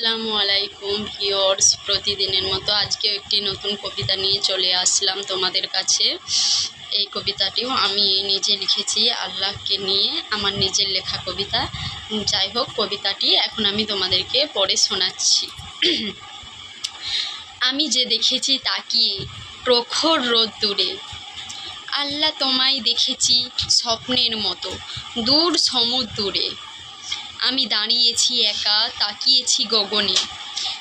আসসালামু আলাইকুম ভিওর্স প্রতিদিনের মতো আজকেও একটি নতুন কবিতা নিয়ে চলে আসলাম তোমাদের কাছে। এই কবিতাটিও আমি নিজে লিখেছি আল্লাহকে নিয়ে, আমার নিজের লেখা কবিতা। যাই হোক, কবিতাটি এখন আমি তোমাদেরকে পড়ে শোনাচ্ছি। আমি যে দেখেছি তাকিয়ে প্রখর রোদ দূরে আল্লাহ তোমায় দেখেছি স্বপ্নের মতো, দূর সমুদ্রে আমি দাঁড়িয়েছি একা, তাকিয়েছি গগনে।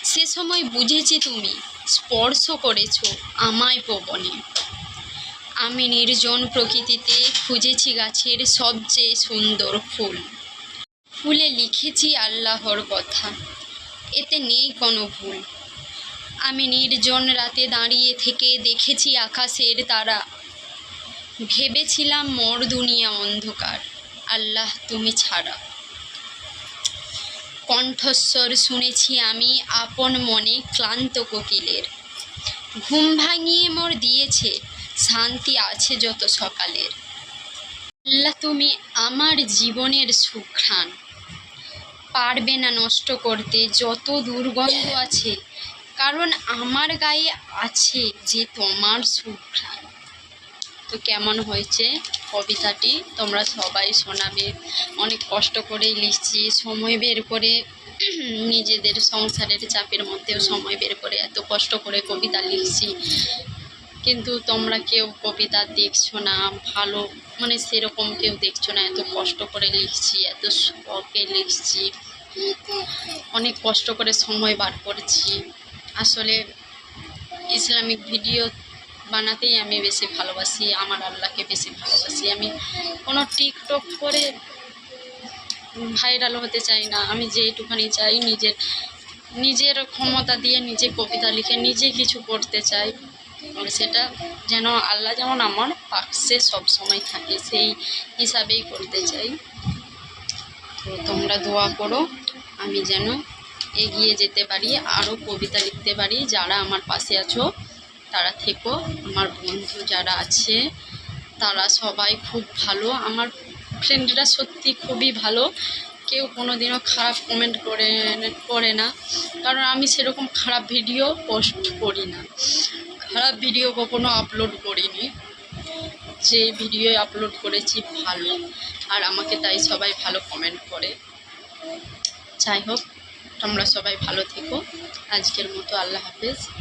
সে সময় বুঝেছি তুমি, স্পর্শ করেছ আমায় পবনে আমি নির্জন প্রকৃতিতে খুঁজেছি গাছের সবচেয়ে সুন্দর ফুল। ফুলে লিখেছি আল্লাহর কথা, এতে নেই কোনো ভুল। আমি নির্জন রাতে দাঁড়িয়ে থেকে দেখেছি আকাশের তারা। ভেবেছিলাম মোর দুনিয়া অন্ধকার, আল্লাহ তুমি ছাড়া। কণ্ঠস্বর শুনেছি আমি আপন মনে ক্লান্ত কোকিলের। ঘুম ভাঙিয়ে মোর দিয়েছে, শান্তি আছে যত সকালের। আল্লাহ তুমি আমার জীবনের সুঘ্রাণ। পারবে না নষ্ট করতে যত দুর্গন্ধ আছে, কারণ আমার গায়ে আছে যে তোমার সুঘ্রাণ। তো কেমন হয়েছে কবিতাটি? তোমরা সবাই শোনাবে। অনেক কষ্ট করেই লিখছি। সময় বের করে নিজেদের সংসারের চাপের মধ্যেও সময় বের করে এত কষ্ট করে কবিতা লিখছি। কিন্তু তোমরা কেউ কবিতা দেখছ না, ভালো মানে সেরকম কেউ দেখছ না, এত কষ্ট করে লিখছি, এত শখে লিখছি। অনেক কষ্ট করে সময় বার করছি। আসলে ইসলামিক ভিডিও বানাতেই আমি বেশি ভালোবাসি, আমার আল্লাহকে বেশি ভালোবাসি। আমি কোনো টিকটক করে ভাইরাল হতে চাই না। আমি যেইটুখানি চাই নিজের নিজের ক্ষমতা দিয়ে নিজে কবিতা লিখে নিজে কিছু করতে চাই। সেটা যেন আল্লাহ যেমন আমার পাশে সবসময় থাকে, সেই হিসাবেই করতে চাই। তো তোমরা দোয়া করো, আমি যেন এগিয়ে যেতে পারি, আরও কবিতা লিখতে পারি, যারা আমার পাশে আছো। তারা থেকো। আমার বন্ধু যারা আছে, তারা সবাই খুব ভালো। আমার ফ্রেন্ডরা সত্যি খুবই ভালো। কেউ কোনো দিনও খারাপ কমেন্ট করে করে না। কারণ আমি সেরকম খারাপ ভিডিও পোস্ট করি না। খারাপ ভিডিও কখনো আপলোড করিনি। যে ভিডিও আপলোড করেছি, ভালো। আর আমাকে তাই সবাই ভালো কমেন্ট করে। যাই হোক, তোমরা সবাই ভালো থেকো। আজকের মতো আল্লাহ হাফেজ।